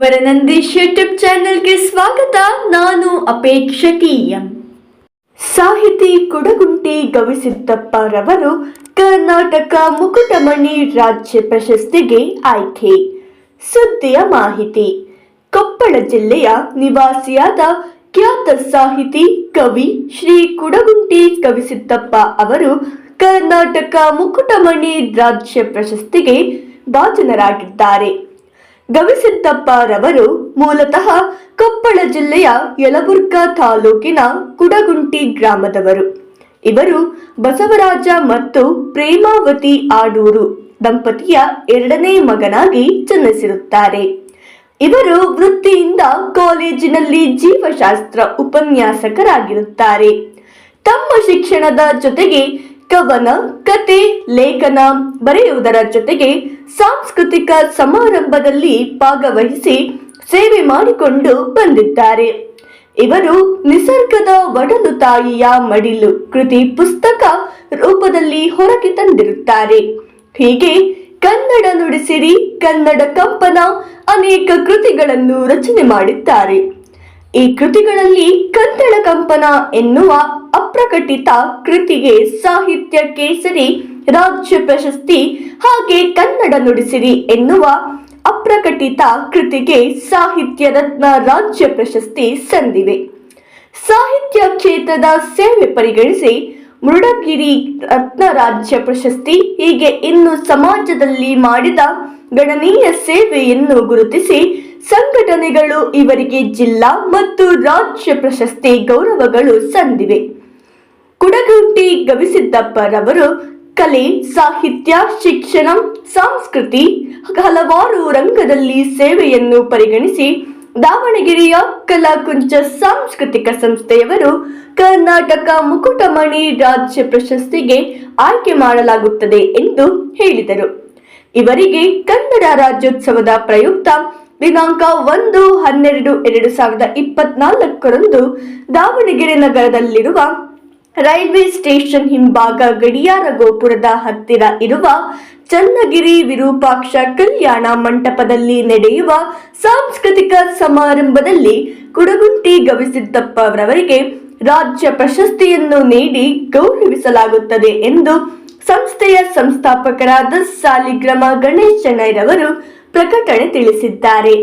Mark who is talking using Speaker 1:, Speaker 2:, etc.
Speaker 1: ವರನಂದೀಶ್ YouTube ಚಾನೆಲ್ಗೆ ಸ್ವಾಗತ. ನಾನು ಅಪೇಕ್ಷಕಿ ಎಂ ಸಾಹಿತಿ ಕುಡಗುಂಟಿ ಗವಿಸಿದ್ದಪ್ಪರವರು ಕರ್ನಾಟಕ ಮುಕುಟಮಣಿ ರಾಜ್ಯ ಪ್ರಶಸ್ತಿಗೆ ಆಯ್ಕೆ. ಸುದ್ದಿಯ ಮಾಹಿತಿ. ಕೊಪ್ಪಳ ಜಿಲ್ಲೆಯ ನಿವಾಸಿಯಾದ ಖ್ಯಾತ ಸಾಹಿತಿ ಕವಿ ಶ್ರೀ ಕುಡಗುಂಟಿ ಗವಿಸಿದ್ದಪ್ಪ ಅವರು ಕರ್ನಾಟಕ ಮುಕುಟಮಣಿ ರಾಜ್ಯ ಪ್ರಶಸ್ತಿಗೆ ಭಾಜನರಾಗಿದ್ದಾರೆ. ಗವಿಸಿದ್ದಪ್ಪರವರು ಮೂಲತಃ ಕೊಪ್ಪಳ ಜಿಲ್ಲೆಯ ಯಲಬುರ್ಗಾ ತಾಲೂಕಿನ ಕುಡಗುಂಟಿ ಗ್ರಾಮದವರು. ಇವರು ಬಸವರಾಜ ಮತ್ತು ಪ್ರೇಮಾವತಿ ಆಡೂರು ದಂಪತಿಯ ಎರಡನೇ ಮಗನಾಗಿ ಜನಿಸಿರುತ್ತಾರೆ. ಇವರು ವೃತ್ತಿಯಿಂದ ಕಾಲೇಜಿನಲ್ಲಿ ಜೀವಶಾಸ್ತ್ರ ಉಪನ್ಯಾಸಕರಾಗಿರುತ್ತಾರೆ. ತಮ್ಮ ಶಿಕ್ಷಣದ ಜೊತೆಗೆ ಕವನ ಕತೆ ಲೇಖನ ಬರೆಯುವುದರ ಜೊತೆಗೆ ಸಾಂಸ್ಕೃತಿಕ ಸಮಾರಂಭದಲ್ಲಿ ಭಾಗವಹಿಸಿ ಸೇವೆ ಮಾಡಿಕೊಂಡು ಬಂದಿದ್ದಾರೆ. ಇವರು ನಿಸರ್ಗದ ಒಡಲು ತಾಯಿಯ ಮಡಿಲು ಕೃತಿ ಪುಸ್ತಕ ರೂಪದಲ್ಲಿ ಹೊರಗೆ ತಂದಿರುತ್ತಾರೆ. ಹೀಗೆ ಕನ್ನಡ ನುಡಿಸಿರಿ, ಕನ್ನಡ ಕಂಪನ ಅನೇಕ ಕೃತಿಗಳನ್ನು ರಚನೆ ಮಾಡಿದ್ದಾರೆ. ಈ ಕೃತಿಗಳಲ್ಲಿ ಕನ್ನಡ ಕಂಪನ ಎನ್ನುವ ಅಪ್ರಕಟಿತ ಕೃತಿಗೆ ಸಾಹಿತ್ಯ ಕೇಸರಿ ರಾಜ್ಯ ಪ್ರಶಸ್ತಿ, ಹಾಗೆ ಕನ್ನಡ ನುಡಿಸಿರಿ ಎನ್ನುವ ಅಪ್ರಕಟಿತ ಕೃತಿಗೆ ಸಾಹಿತ್ಯ ರತ್ನ ರಾಜ್ಯ ಪ್ರಶಸ್ತಿ ಸಂದಿವೆ. ಸಾಹಿತ್ಯ ಕ್ಷೇತ್ರದ ಸೇವೆ ಪರಿಗಣಿಸಿ ಮೃಡಗಿರಿ ರತ್ನ ರಾಜ್ಯ ಪ್ರಶಸ್ತಿ ಹೀಗೆ ಇನ್ನು ಸಮಾಜದಲ್ಲಿ ಮಾಡಿದ ಗಣನೀಯ ಸೇವೆಯನ್ನು ಗುರುತಿಸಿ ಸಂಘಟನೆಗಳು ಇವರಿಗೆ ಜಿಲ್ಲಾ ಮತ್ತು ರಾಜ್ಯ ಪ್ರಶಸ್ತಿ ಗೌರವಗಳು ಸಂದಿವೆ. ಕುಡಗುಂಟಿ ಗವಿಸಿದ್ದಪ್ಪರವರು ಕಲೆ, ಸಾಹಿತ್ಯ, ಶಿಕ್ಷಣ, ಸಂಸ್ಕೃತಿ ಹಲವಾರು ರಂಗದಲ್ಲಿ ಸೇವೆಯನ್ನು ಪರಿಗಣಿಸಿ ದಾವಣಗೆರೆಯ ಕಲಾಕುಂಚ ಸಾಂಸ್ಕೃತಿಕ ಸಂಸ್ಥೆಯವರು ಕರ್ನಾಟಕ ಮುಕುಟಮಣಿ ರಾಜ್ಯ ಪ್ರಶಸ್ತಿಗೆ ಆಯ್ಕೆ ಮಾಡಲಾಗುತ್ತದೆ ಎಂದು ಹೇಳಿದರು. ಇವರಿಗೆ ಕನ್ನಡ ರಾಜ್ಯೋತ್ಸವದ ಪ್ರಯುಕ್ತ ದಿನಾಂಕ ಒಂದು ಹನ್ನೆರಡು ಎರಡು ಸಾವಿರದ ಇಪ್ಪತ್ನಾಲ್ಕರಂದು ದಾವಣಗೆರೆ ನಗರದಲ್ಲಿರುವ ರೈಲ್ವೆ ಸ್ಟೇಷನ್ ಹಿಂಭಾಗ ಗಡಿಯಾರ ಗೋಪುರದ ಹತ್ತಿರ ಇರುವ ಚನ್ನಗಿರಿ ವಿರೂಪಾಕ್ಷ ಕಲ್ಯಾಣ ಮಂಟಪದಲ್ಲಿ ನಡೆಯುವ ಸಾಂಸ್ಕೃತಿಕ ಸಮಾರಂಭದಲ್ಲಿ ಕುಡಗುಂಟಿ ಗವಿಸಿದ್ದಪ್ಪ ಅವರವರಿಗೆ ರಾಜ್ಯ ಪ್ರಶಸ್ತಿಯನ್ನು ನೀಡಿ ಗೌರವಿಸಲಾಗುತ್ತದೆ ಎಂದು ಸಂಸ್ಥೆಯ ಸಂಸ್ಥಾಪಕರಾದ ಸಾಲಿಗ್ರಾಮ ಗಣೇಶ ಚೆನ್ನೈರವರು ಪ್ರಕಟಣೆ ತಿಳಿಸಿದ್ದಾರೆ.